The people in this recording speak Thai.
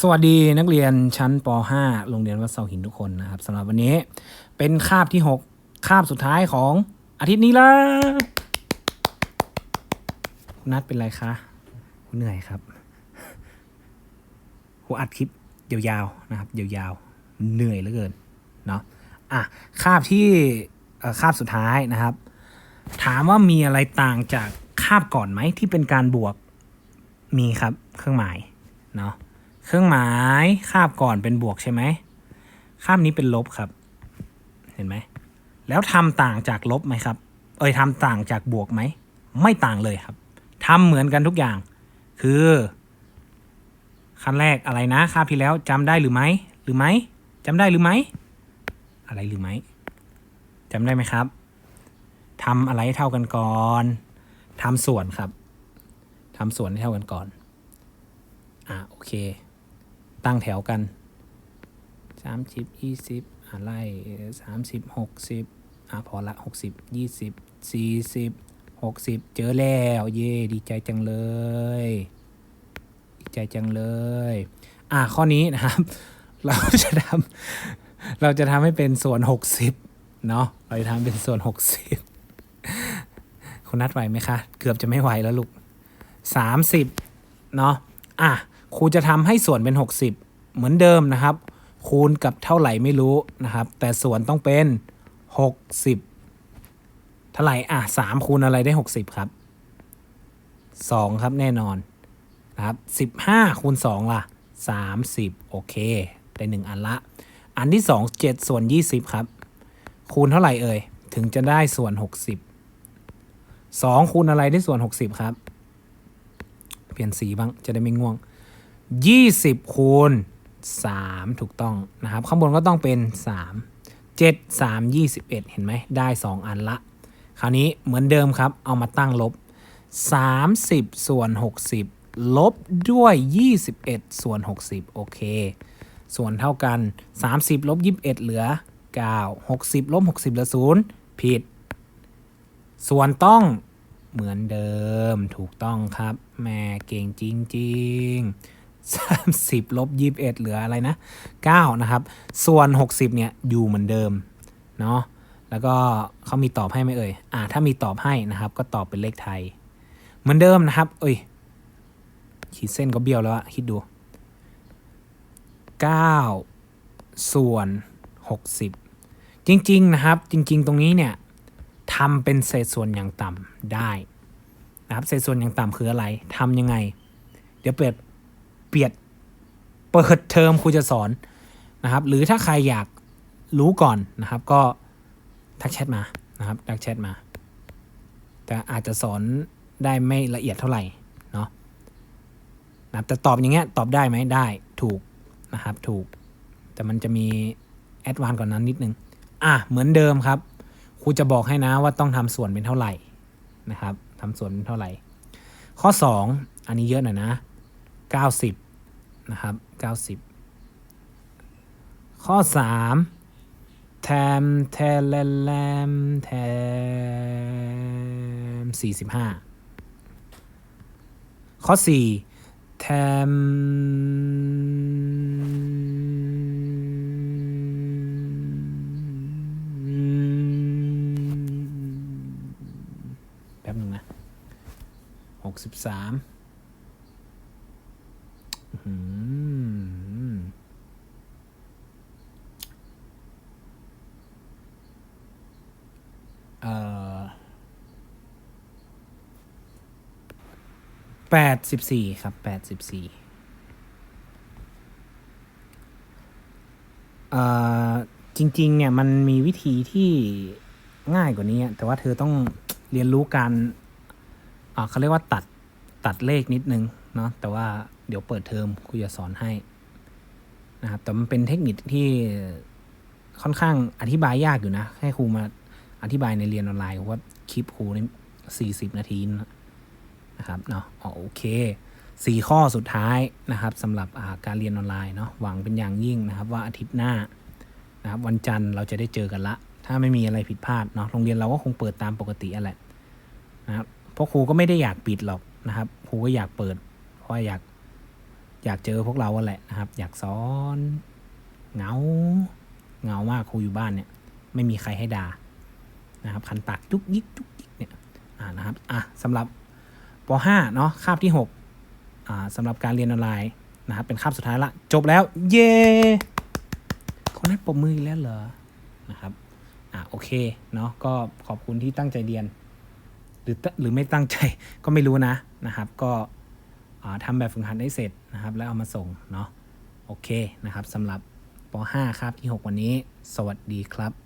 สวัสดีนักเรียนชั้นป .5 โรงเรียนวัดเสาหินทุกคนนะครับสำหรับวันนี้เป็นคาบที่ 6 คาบสุดท้ายของอาทิตย์นี้ละคุณนัดเป็นไรคะคุณเหนื่อยครับหัวอัดคลิปยาวๆนะครับยาวๆเหนื่อยเหลือเกินเนาะอะคาบที่คาบสุดท้ายนะครับ ถามว่ามีอะไรต่างจากคาบก่อนไหมที่เป็นการบวกมีครับเครื่องหมายเนาะ เครื่องหมายคาบก่อนเป็นบวกใช่ไหมคาบนี้เป็นลบครับ เห็นไหม แล้วทำต่างจากลบไหมครับ เอ้ยทำต่างจากบวกไหม ไม่ต่างเลยครับทำเหมือนกันทุกอย่าง คือขั้นแรกอะไรนะคาบที่แล้วจำได้หรือไม่หรือไม่จำได้หรือไม่อะไรหรือไม่จำได้ไหมครับทำอะไรเท่ากันก่อนทำส่วนครับทำส่วนให้เท่ากันก่อน อะโอเค ตั้งแถวกันสามสิบยี่สิบอะไรสามสิบหกสิบอะพอละหกสิบยี่สิบสี่สิบหกสิบเจอแล้ว เย่ดีใจจังเลย ดีใจจังเลย อะข้อนี้นะครับ เราจะทำเราจะทำให้เป็นส่วนหกสิบเนาะเราจะทำเป็นส่วนหกสิบคุณนัดไหวไหมคะ เกือบจะไม่ไหวแล้วลูกสามสิบเนาะอะ ครูจะทำให้ส่วนเป็น 60 เหมือนเดิมนะครับ คูณกับเท่าไหร่ไม่รู้นะครับ แต่ส่วนต้องเป็น 60 เท่าไหร่อะ3คูณอะไรได้ 60 ครับ 2 ครับแน่นอนนะครับ15คูณ2ล่ะ 30 โอเค ได้ 1 อันละ อันที่ 2 7 ส่วน 20 ครับ คูณเท่าไหร่เอ่ย ถึงจะได้ส่วน 60 2 คูณอะไรได้ส่วน 60 ครับ เปลี่ยนสีบ้างจะได้ไม่ง่วง 20คูณ3ถูกต้องนะครับ ข้างบนก็ต้องเป็น 3 7 3 21 เห็นไหมได้ 2 อันละ คราวนี้เหมือนเดิมครับ เอามาตั้งลบ 30 ส่วน 60 ลบด้วย 21 ส่วน 60 โอเค ส่วนเท่ากัน 30 ลบ 21 เหลือ 9 60 ลบ 60 เหลือ 0 ผิด ส่วนต้องเหมือนเดิมถูกต้องครับ แม่เก่งจริง ๆ 30ลบ21 เหลืออะไรนะ 9 นะครับ ส่วน 60 เนี่ย อยู่เหมือนเดิม เนาะแล้วก็เขามีตอบให้ไหมเอ่ย อ่า ถ้ามีตอบให้นะครับ ก็ตอบเป็นเลขไทย เหมือนเดิมนะครับ เอ้ย ขีดเส้นก็เบี้ยวแล้วอะคิดดู 9 ส่วน 60 จริง ๆ นะครับ จริง ๆ ตรงนี้เนี่ยทำเป็นเศษส่วนอย่างต่ำได้นะครับ เศษส่วนอย่างต่ำคืออะไรทำยังไง เดี๋ยวเปิด เปียดเปิดเทอมครูจะสอนนะครับ หรือถ้าใครอยากรู้ก่อนนะครับ ก็ทักแชทมานะครับทักแชทมา แต่อาจจะสอนได้ไม่ละเอียดเท่าไหร่เนาะนะแต่ตอบอย่างเงี้ยตอบได้ไหมได้ถูกนะครับ ถูก แต่มันจะมีแอดวานกว่านนั้นนิดนึง อะเหมือนเดิมครับครูจะบอกให้นะว่าต้องทำส่วนเป็นเท่าไหร่นะครับทำส่วนเป็นเท่าไหร่ ข้อ 2 อันนี้เยอะหน่อยนะ 90นะครับ90 ข้อ 3 แทมแทมแลมแลมแทม45 ข้อ 4 แทมแป๊บนึงนะ 63 แปดสิบสี่ครับแปดสิบสี่เออจริง ๆ เนี่ยมันมีวิธีที่ง่ายกว่านี้ แต่ว่าเธอต้องเรียนรู้การอ่าเขาเรียกว่าตัดตัดเลขนิดนึง เนาะแต่ว่า เดี๋ยวเปิดเทอมครูจะสอนให้นะครับแต่มันเป็นเทคนิคที่ค่อนข้างอธิบายยากอยู่นะ ให้ครูมาอธิบายในเรียนออนไลน์ว่าคลิปครูนี่สี่สิบนาทีนะครับเนาะอ๋อโอเคสี่ข้อสุดท้ายนะครับสำหรับาการเรียนออนไลน์เนาะหวังเป็นอย่างยิ่งนะครับว่าอาทิตย์หน้านะครับวันจันทร์เราจะได้เจอกันละ ถ้าไม่มีอะไรผิดพลาดเนาะโรงเรียนเราก็คงเปิดตามปกติอะแหละนะครับเพราะครูก็ไม่ได้อยากปิดหรอกนะครับครูก็อยากเปิด เพราะอยาก อยากเจอพวกเราแหละนะครับ อยากสอนเงาเงามากครูอยู่บ้านเนี่ย ไม่มีใครให้ด่านะครับ คันปากจุกยิกจุกยิกเนี่ยอ่านะครับอะสำหรับป .5 เนาะคาบที่6อ่าสำหรับการเรียนออนไลน์นะครับ เป็นคาบสุดท้ายละ จบแล้ว เย้คนให้ปมมืออีกแล้วเหรอนะครับอะโอเคเนาะก็ขอบคุณที่ตั้งใจเรียน หรือตหรือไม่ตั้งใจก็ไม่รู้นะนะครับ ก็ ทำแบบฝึกหัดได้เสร็จนะครับ แล้วเอามาส่งเนาะโอเคนะครับสำหรับป .5 ครับที่ 6 วันนี้ สวัสดีครับ